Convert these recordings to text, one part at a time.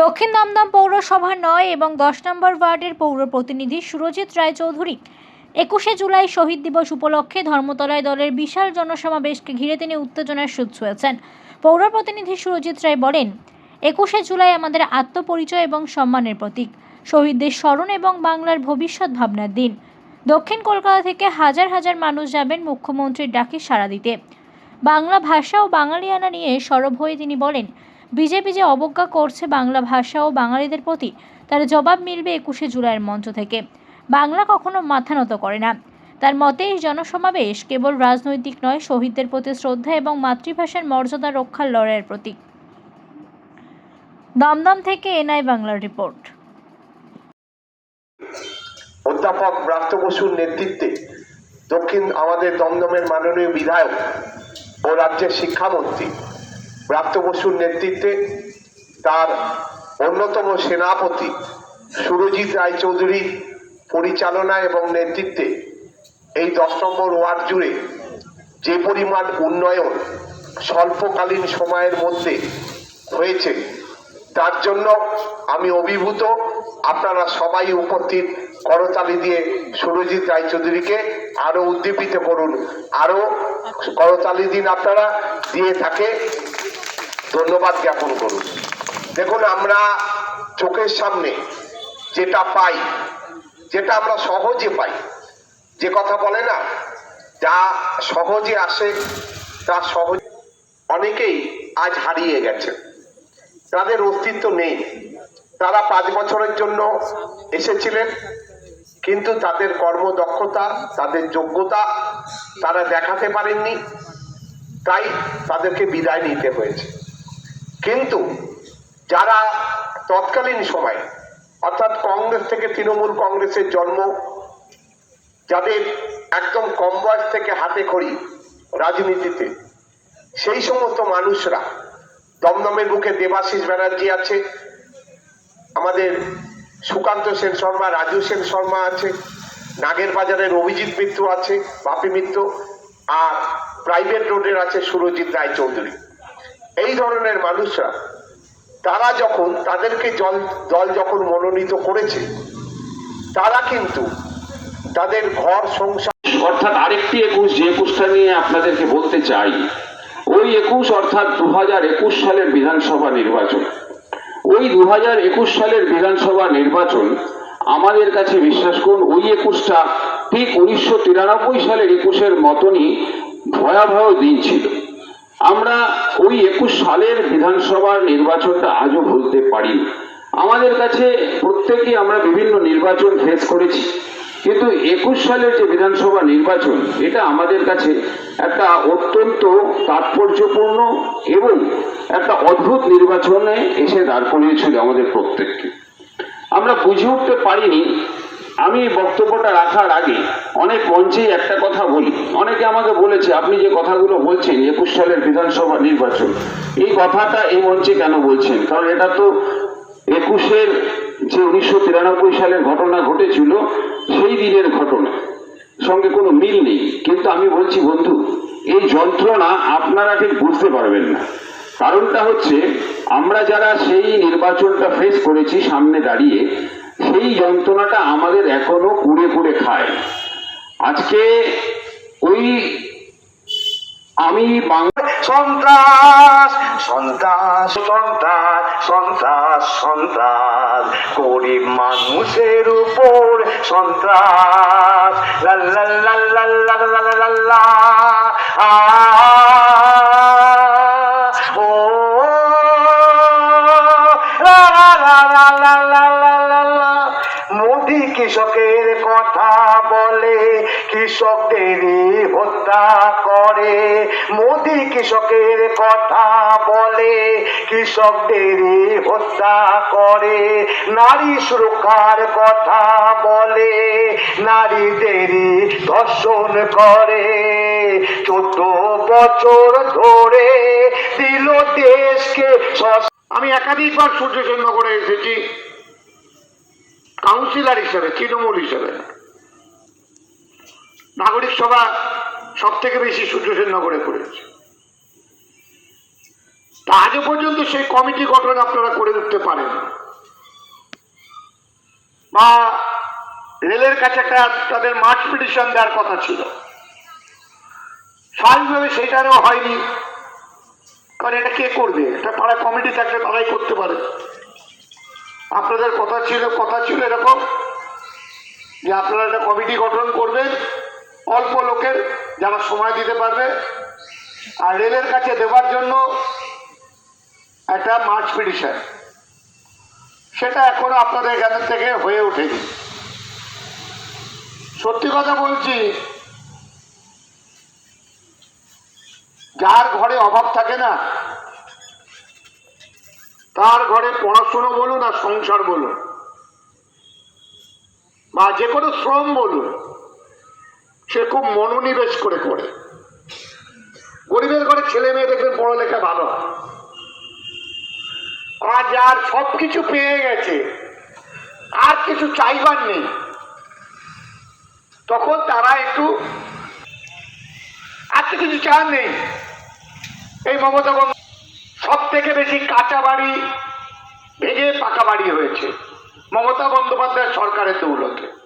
দক্ষিণ দমদম পৌরসভা নয় এবং দশ নম্বর ওয়ার্ডের পৌর প্রতিনিধি সুরজিৎ রায়চৌধুরী একুশে জুলাই শহীদ দিবস উপলক্ষে ধর্মতলায় দলের বিশাল জনসমাবেশকে ঘিরে তিনি উত্তেজনার সুদ ছুঁয়েছেন। পৌর প্রতিনিধি সুরজিৎ রায় বলেন, একুশে জুলাই আমাদের আত্মপরিচয় এবং সম্মানের প্রতীক। শহীদদের স্মরণ এবং বাংলার ভবিষ্যৎ ভাবনার দিন। দক্ষিণ কলকাতা থেকে হাজার হাজার মানুষ যাবেন মুখ্যমন্ত্রীর ডাকে সাড়া দিতে। বাংলা ভাষা ও বাঙালিয়ানা নিয়ে সরব হয়ে তিনি বলেন বিজেপি যে অবজ্ঞা করছে বাংলা ভাষা ও বাঙালিদের প্রতি, তার জবাব মিলবে একুশে জুলাইয়ের মঞ্চ থেকে। বাংলা কখনো মাথা নত করে না। তার মতে, এই জনসমাবেশ কেবল রাজনৈতিক নয়, শহীদদের প্রতি শ্রদ্ধা এবং মাতৃভাষার মর্যাদা রক্ষার লড়াইয়ের প্রতীক। দমদম থেকে এনআই বাংলার রিপোর্ট। অধ্যাপক ব্রাত্য বসুর নেতৃত্বে দক্ষিণ আমাদের দমদমের মাননীয় বিধায়ক ও রাজ্যের শিক্ষামন্ত্রী ব্রাত্য বসুর নেতৃত্বে তার অন্যতম সেনাপতি সুরজিৎ রায়চৌধুরীর পরিচালনা এবং নেতৃত্বে এই দশ নম্বর ওয়ার্ড জুড়ে যে পরিমাণ উন্নয়ন স্বল্পকালীন সময়ের মধ্যে হয়েছে, তার জন্য আমি অভিভূত। আপনারা সবাই উপস্থিত করতালি দিয়ে সুরজিৎ রায়চৌধুরীকে আরও উদ্দীপিত করুন। আরও করতালি দিন আপনারা দিয়ে থাকে। ধন্যবাদ জ্ঞাপন করুন। দেখুন, আমরা চোখের সামনে যেটা পাই, যেটা আমরা সহজে পাই, যে কথা বলে না, যা সহজে আসে, তা সহজ অনেকেই আজ হারিয়ে গেছে তাদের অস্তিত্ব নেই। তারা পাঁচ বছরের জন্য এসেছিলেন, কিন্তু তাদের কর্মদক্ষতা, তাদের যোগ্যতা তারা দেখাতে পারেননি। তাই তাদেরকে বিদায় নিতে হয়েছে। কিন্তু যারা তৎকালীন সময়, অর্থাৎ কংগ্রেস থেকে তৃণমূল কংগ্রেসের জন্ম, যাদের একদম কম বয়স থেকে হাতে খড়ি রাজনীতিতে, সেই সমস্ত মানুষরা দমদমের বুকে দেবাশিস ব্যানার্জি আছে, আমাদের সুকান্ত সেন শর্মা, রাজু সেন শর্মা আছে, নাগের বাজারের অভিজিৎ মিত্র আছে, বাপি মিত্র, আর প্রাইভেট রোডের আছে সুরজিৎ রায় চৌধুরী এই ধরনের মানুষরা, তারা যখন, তাদেরকে জল, দল যখন মনোনীত করেছে, তারা কিন্তু তাদের ঘর সংসার অর্থাৎ আরেকটি একুশ, যে একুশটা নিয়ে আপনাদেরকে বলতে চাই, ওই একুশ অর্থাৎ দু হাজার একুশ সালের বিধানসভা নির্বাচন। ওই দু হাজার একুশ সালের বিধানসভা নির্বাচন, আমাদের কাছে বিশ্বাস করুন, ওই একুশটা ঠিক উনিশশো তিরানব্বই সালের একুশের মতনই ভয়াবহ দিন ছিল। আমরা ওই একুশ সালের বিধানসভার নির্বাচনটা আজও ভুলতে পারি। আমাদের কাছে প্রত্যেকে আমরা বিভিন্ন নির্বাচন ফেস করেছি। কিন্তু একুশ সালের যে বিধানসভা নির্বাচন, এটা আমাদের কাছে একটা অত্যন্ত তাৎপর্যপূর্ণ এবং একটা অদ্ভুত নির্বাচনে এসে দাঁড় করিয়েছিল আমাদের প্রত্যেককে। আমরা বুঝে উঠতে পারিনি আমি বক্তব্যটা রাখার আগে অনেক মঞ্চেই একটা কথা বলি। অনেকে আমাকে বলেছে, আপনি যে কথাগুলো বলছেন, একুশ সালের বিধানসভা নির্বাচন, এই কথাটা এই মঞ্চে কেন বলছেন? কারণ এটা তো একুশের যে উনিশশো তিরানব্বই সালের ঘটনা ঘটেছিল, সেই দিনের ঘটনা। সঙ্গে কোনো মিল নেই। কিন্তু আমি বলছি, বন্ধু, এই যন্ত্রণা আপনারা ঠিক বুঝতে পারবেন না। কারণটা হচ্ছে, আমরা যারা সেই নির্বাচনটা ফেস করেছি সামনে দাঁড়িয়ে সেই যন্ত্রণাটা আমাদের এখনও কুড়ে কুড়ে খায়। আজকে ওই আমি সন্ত্রাস সন্ত্রাস সন্ত্রাস সন্ত্রাস সন্ত্রাস। গরিব মানুষের উপর সন্ত্রাস। লাল্লা লাল্লা লাল্লা লাল্লা আ বলে কৃষকদেরই হত্যা করে। মোদি কৃষকের কথা বলে কৃষকদেরই হত্যা করে। নারী সুরক্ষার কথা বলে নারীদেরই ধর্ষণ করে। চোদ্দ বছর ধরে দিল দেশকে আমি একাধিকবার সূর্যচন্দ্র করে এসেছি। কাউন্সিলর হিসেবে, তৃণমূল হিসেবে। নাগরিক সভা সব থেকে বেশি সূর্যসেন নগরে করেছে তা আজও পর্যন্ত সেই কমিটি গঠন আপনারা করে উঠতে পারেন। বা রেলের কাছে একটা তাদের মার্চ পিটিশন দেওয়ার কথা ছিল। স্বাভাবিকভাবে সেটারও হয়নি। কারণ এটা কে করবে? এটা পাড়া কমিটি থাকলে তারাই করতে পারে। আপনাদের কথা ছিল কথা ছিল এরকম যে আপনারা একটা কমিটি গঠন করবেন অল্প লোকের যারা সময় দিতে পারবে আর রেলের কাছে দেওয়ার জন্য একটা মার্চ পিটিশন। সেটা এখনও আপনাদের এখান থেকে হয়ে ওঠেনি। সত্যি কথা বলছি, যার ঘরে অভাব থাকে না, তার ঘরে পড়াশুনো বলুন আর সংসার বলুন, বা যে কোনো শ্রম বলুন সে খুব মনোনিবেশ করে করে। গরিবের ঘরে ছেলে মেয়ে দেখবেন পড়ালেখা ভালো। হয়। আর যার সব কিছু পেয়ে গেছে। আর কিছু চাইবার নেই। তখন তারা একটু আর তো কিছু চান নেই। এই মমতা বন্দ্যোপাধ্যায় সব থেকে বেশি কাঁচা বাড়ি ভেঙে পাকা বাড়ি হয়েছে। মমতা বন্দ্যোপাধ্যায় সরকারের দৌলতে।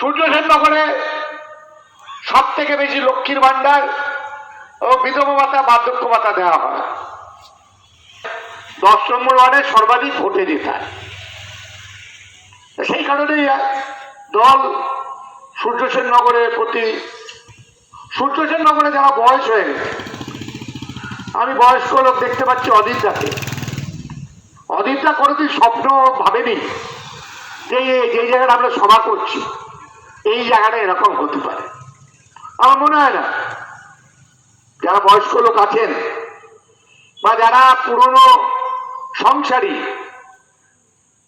সূর্য সেননগরে সব থেকে বেশি লক্ষ্মীর ভান্ডার ও বিধবা ভাতা বার্ধক্য ভাতা দেওয়া হয়। দশ নম্বর ওয়ার্ডে সর্বাধিক ভোটে জেতায় সেই কারণেই দল সূর্য সেননগরের প্রতি সূর্য সেননগরে যারা বয়স হয়ে গেছে, আমি বয়স্ক লোক দেখতে পাচ্ছি অদিতদাকে। অদিতদা কোনোদিন স্বপ্ন ভাবেনি যে যেই জায়গাটা আমরা সভা করছি। এই জায়গাটা এরকম হতে পারে। আমার মনে হয় না। যারা বয়স্ক লোক আছেন বা যারা পুরনো সংসারী,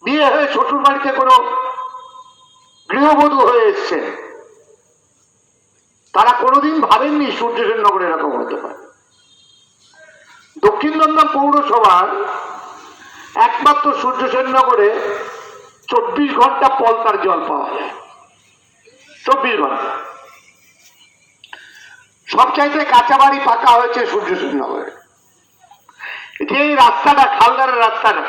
বিয়ে হয়ে শ্বশুর বাড়িতে কোনো গৃহবধূ হয়ে এসছে তারা কোনোদিন ভাবেননি সূর্যসেন নগরে এরকম হতে পারে। দক্ষিণ দমদম পৌরসভার একমাত্র সূর্যসেন নগরে চব্বিশ ঘণ্টা পলতার জল পাওয়া যায়। চব্বিশ ঘণ্টা। সবচাইতে কাঁচা বাড়ি পাকা হয়েছে সূর্যসেন নগরে যে রাস্তাটা, খালদারের রাস্তাটা।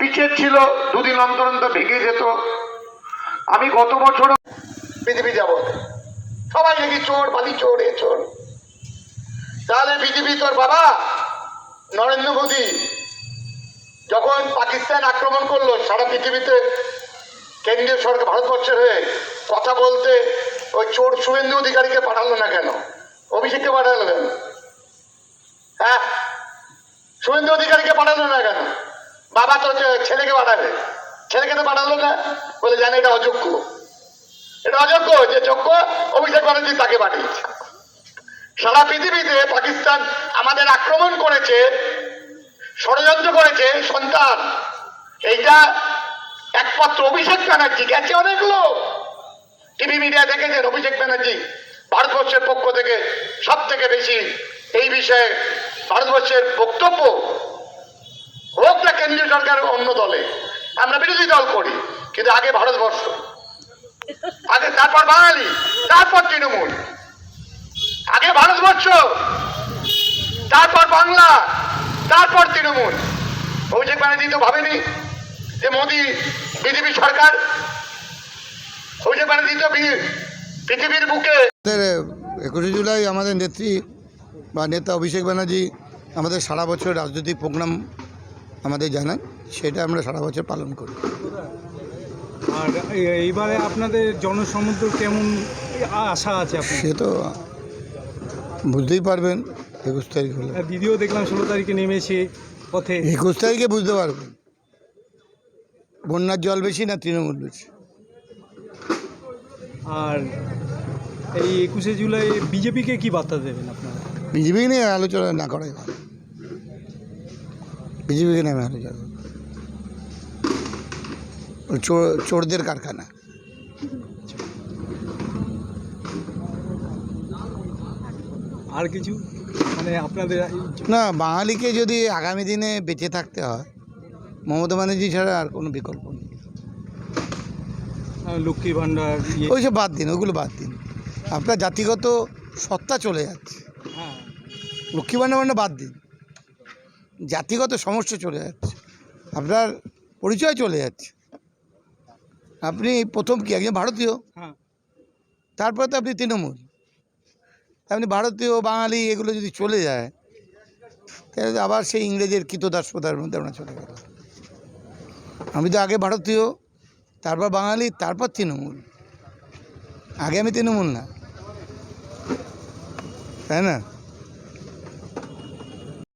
পিচের ছিল, দুদিন অন্তর অন্তর ভেঙে যেত। আমি গত বছর পৃথিবী যাব। সবাই দেখি চোর, বালি চোর, এ চোর। তাহলে বিজেপি তোর বাবা, নরেন্দ্র মোদী, যখন পাকিস্তান আক্রমণ করল সারা পৃথিবীতে কেন্দ্রীয় সরকার ভারতবর্ষের হয়ে কথা বলতে ওই চোর শুভেন্দু অধিকারীকে পাঠালো না কেন? অভিষেককে পাঠালো কেন? হ্যাঁ? শুভেন্দু অধিকারীকে পাঠালো না কেন? বাবা তো ছেলেকে পাঠাবে। ছেলেকে তো পাঠালো না। বলে জানে এটা অযোগ্য। এটা অযোগ্য যে যোগ্য অভিষেক ব্যানার্জি তাকে পাঠিয়েছে। সারা পৃথিবীতে পাকিস্তান আমাদের আক্রমণ করেছে, ষড়যন্ত্র করেছে, সন্তান। এইটা একমাত্র অভিষেক ব্যানার্জি। গেছে অনেক লোক। টিভি মিডিয়া দেখেছেন অভিষেক ব্যানার্জি। ভারতবর্ষের পক্ষ থেকে সব থেকে বেশি এই বিষয়ে ভারতবর্ষের বক্তব্য হোক না কেন্দ্রীয় সরকার অন্য দলে। আমরা বিরোধী দল করি, কিন্তু আগে ভারতবর্ষ। আগে তারপর বাঙালি, তারপর তৃণমূল। আগে ভারতবর্ষ, তারপর বাংলা, তারপর তৃণমূল। অভিষেক ব্যানার্জি তো ভাবেনি যে মোদী বিজেপি সরকার অভিষেক ব্যানার্জি তো পৃথিবীর বুকে। একুশে জুলাই আমাদের নেত্রী বা নেতা অভিষেক ব্যানার্জি আমাদের সারা বছর রাজনৈতিক প্রোগ্রাম আমাদের জানান সেটা আমরা সারা বছর পালন করি। আর এইবারে আপনাদের জনসমুদ্র কেমন আশা আছে সে তো বুঝতেই পারবেন একুশ তারিখ হলে। দিদিও দেখলাম ষোলো তারিখে নেমেছে পথে। একুশ তারিখে বুঝতে পারবেন। বন্যার জল বেশি না তৃণমূল বেশি? আর এই একুশে জুলাই বিজেপিকে কি বার্তা দেবেন আপনারা? বিজেপি নিয়ে আলোচনা না করাই ভালো। বিজেপিকে নিয়ে আমি আলোচনা চোরদের কারখানা। আর কিছু? মানে আপনাদের না বাঙালিকে যদি আগামী দিনে বেঁচে থাকতে হয় মমতা ব্যানার্জি ছাড়া আর কোনো বিকল্প নেই। লক্ষ্মী ভাণ্ডার ইয়ে। ওইসব বাদ দিন ওগুলো বাদ দিন। আপনার জাতিগত সত্তা চলে যাচ্ছে। হ্যাঁ। লক্ষ্মী ভাণ্ডার ভাণ্ডার বাদ দিন। জাতিগত সমস্যা চলে যাচ্ছে। আপনার পরিচয় চলে যাচ্ছে। আপনি প্রথম কি একজন ভারতীয়? হ্যাঁ। তারপরে তো আপনি তৃণমূল। আপনি ভারতীয় বাঙালি এগুলো যদি চলে যায় তাহলে আবার সেই ইংরেজের কৃতদাসতার মধ্যে আমরা চলে গেল আমি তো আগে ভারতীয় তারপর বাঙালি তারপর তৃণমূল। আগে আমি তৃণমূল না। তাই না?